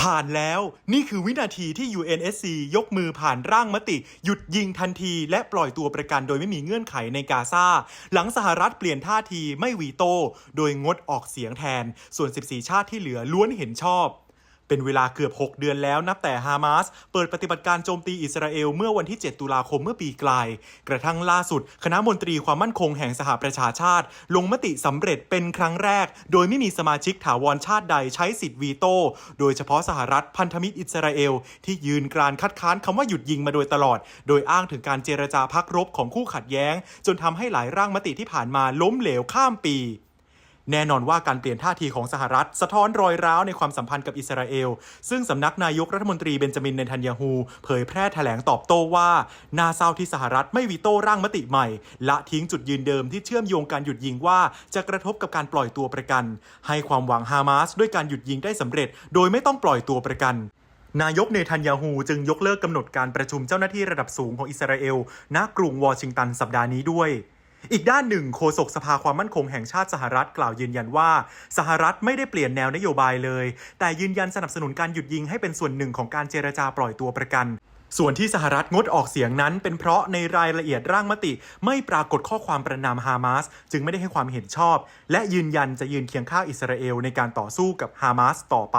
ผ่านแล้วนี่คือวินาทีที่ UNSC ยกมือผ่านร่างมติ หยุดยิงทันที และปล่อยตัวประกันโดยไม่มีเงื่อนไขในกาซาหลังสหรัฐเปลี่ยนท่าทีไม่วีโต้โดยงดออกเสียงแทน ส่วน 14 ชาติที่เหลือล้วนเห็นชอบ เป็นเวลาเกือบ 6 เดือนแล้วนับแต่ฮามาสเปิดปฏิบัติการโจมตีอิสราเอลเมื่อวันที่ 7 ตุลาคมเมื่อปีกลาย กระทั่งล่าสุด คณะมนตรีความมั่นคงแห่งสหประชาชาติ ลงมติสำเร็จเป็นครั้งแรก โดยไม่มีสมาชิกถาวรชาติใดใช้สิทธิ์วีโต้โดยเฉพาะสหรัฐพันธมิตรอิสราเอล ที่ยืนกรานคัดค้านคำว่าหยุดยิงมาโดยตลอด โดยอ้างถึงการเจรจาพักรบของคู่ขัดแย้ง จนทำให้หลายร่างมติที่ผ่านมาล้มเหลวข้ามปี แน่นอนว่าการเปลี่ยนท่าทีของสหรัฐ สะท้อนรอยร้าวในความสัมพันธ์กับอิสราเอล ซึ่งสำนักนายกรัฐมนตรีเบนจามินเนทันยาฮูเผยแพร่แถลงตอบโต้ว่าน่าเศร้าที่สหรัฐไม่วีโต้ร่างมติใหม่ ละทิ้งจุดยืนเดิมที่เชื่อมโยงการหยุดยิงว่าจะกระทบกับการปล่อยตัวประกัน ให้ความหวังฮามาสด้วยการหยุดยิงได้สำเร็จ โดยไม่ต้องปล่อยตัวประกันนายกเนทันยาฮูจึงยกเลิกกำหนดการประชุมเจ้าหน้าที่ระดับสูงของอิสราเอล ณ กรุงวอชิงตันสัปดาห์นี้ด้วย อีกด้านหนึ่งโฆษกสภาความมั่นคงแห่งชาติสหรัฐกล่าวยืนยันว่า สหรัฐไม่ได้เปลี่ยนแนวนโยบายเลย แต่ยืนยันสนับสนุนการหยุดยิงให้เป็นส่วนหนึ่งของการเจรจาปล่อยตัวประกัน ส่วนที่สหรัฐงดออกเสียงนั้น เป็นเพราะในรายละเอียดร่างมติ ไม่ปรากฏข้อความประนามฮามาสจึงไม่ได้ให้ความเห็นชอบ และยืนยันจะยืนเคียงข้างอิสราเอลในการต่อสู้กับฮามาสต่อไป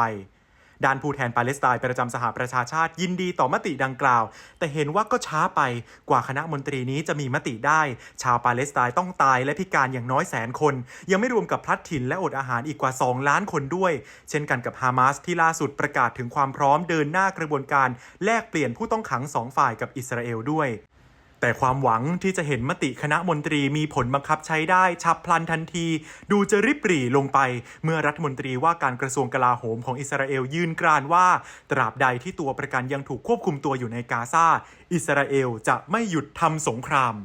ด้านผู้แทนปาเลสไตน์ประจำสหประชาชาติยินดีต่อมติดังกล่าว แต่เห็นว่าก็ช้าไปกว่าคณะมนตรีนี้จะมีมติได้ ชาวปาเลสไตน์ต้องตายและพิการอย่างน้อยแสนคน ยังไม่รวมกับพลัดถิ่นและอดอาหารอีกกว่า 2 ล้านคนด้วย เช่นกันกับฮามาสที่ล่าสุดประกาศถึงความพร้อมเดินหน้ากระบวนการแลกเปลี่ยนผู้ต้องขังสองฝ่ายกับอิสราเอลด้วย แต่ความหวังที่จะเห็นมติคณะมนตรีมีผลบังคับใช้ได้ฉับพลันทันที ดูจะริบหรี่ลงไป เมื่อรัฐมนตรีว่าการกระทรวงกลาโหมของอิสราเอลยืนกรานว่า ตราบใดที่ตัวประกันยังถูกควบคุมตัวอยู่ในกาซาอิสราเอลจะไม่หยุดทำสงคราม